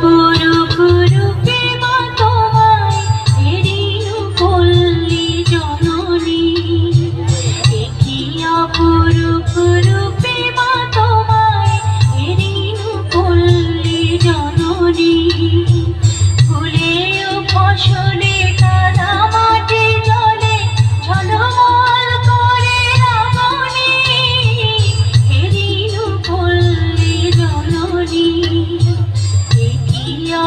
পুরু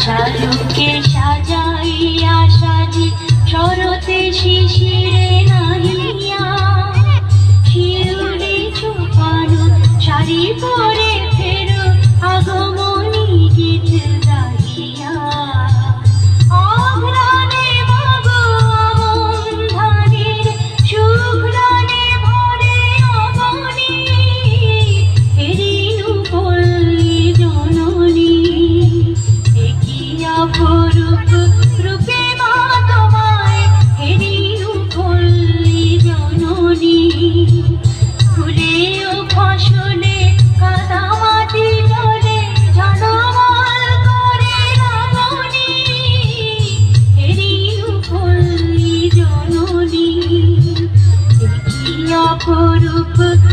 শাপলা সাজাইয়া সাজি শরতে শিশিরে অপরূপ রূপে